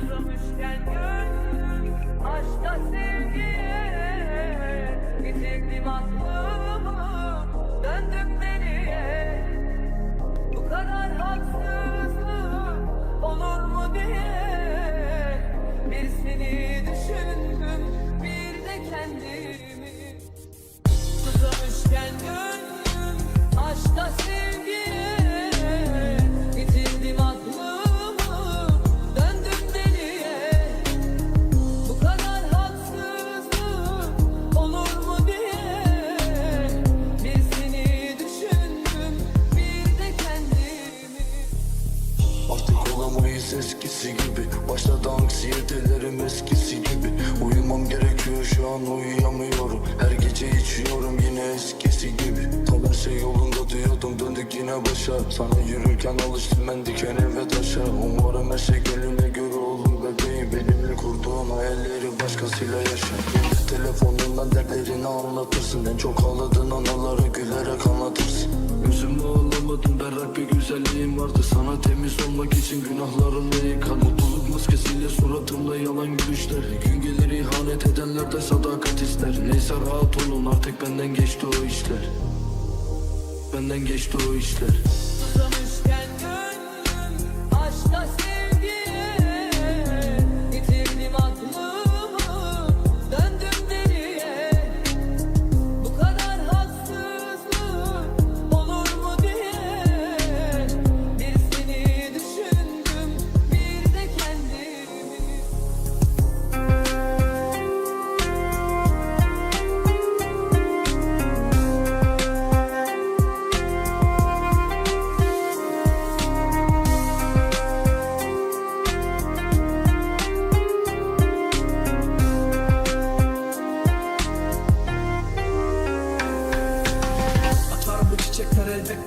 Susamışken gönlüm aşka sevgiye Yitirdim aklımı. Döndüm deliye Olamayız eskisi gibi. Başladı anksiyetelerim eskisi gibi. Uyumam gerekiyor şu an uyuyamıyorum. Her gece içiyorum yine eskisi gibi. Tam her şey yolunda diyordum döndük yine başa. Sana yürürken alıştım ben dikene ve taşa. Umarım her şey gönlüne göre olur bebeğim. Benimle kurduğun hayalleri başkasıyla yaşa. Telefonundan dertlerini anlatırsın. En çok ağladığın anıları gülerek anlatırsın ağlamadım berrak bir güzelliğim vardı. Sana temiz olmak için günahlarımla yıkan Mutluluk maskesiyle suratımda yalan gülüşler. Gün gelir ihanet edenler de sadakat ister. Neyse rahat olun artık benden geçti o işler. Benden geçti o işler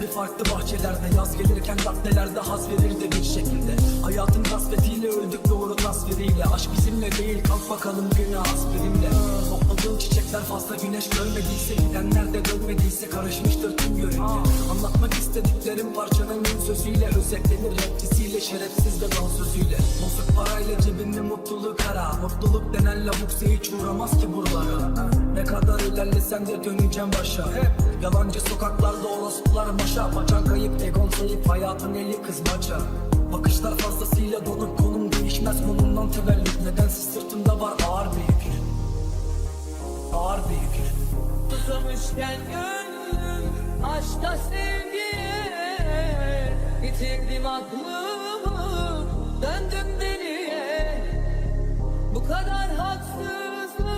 bir farklı bahçelerde Yaz gelirken caddelerde haz verir de bir şekilde. Hayatın kasvetiyle öldük doğru tasviriyle. Aşk bizimle değil kalk bakalım güne aspirinle. Topladığım çiçekler fazla güneş görmediyse Gidenler de dönmediyse karışmıştır tüm yörünge Anlatmak istediklerim parçanın gün sözüyle Özetlenir rapçisiyle şerefsiz de dans sözüyle. Bozuk parayla cebinde mutluluk ara Mutluluk denen lavuksa hiç uğramaz ki buralara. Ne kadar ilerlesem de döneceğim başa. Hep Yalancı sokaklarda orospular maşa. Paçan kayıp egon zayıf hayatın eli kızmaca Bakışlar fazlasıyla donuk konum değişmez. Konumdan tevellüt Nedensiz sırtımda var. Ağır bir yük Ağır bir yük Susamışken gönlüm aşka sevgiye. Yitirdim aklımı döndüm deliye. Bu kadar haksızlık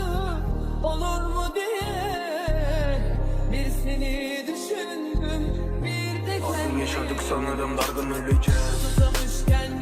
olur mu diye yaşadık sanırım dargın öleceğiz. Uzamışken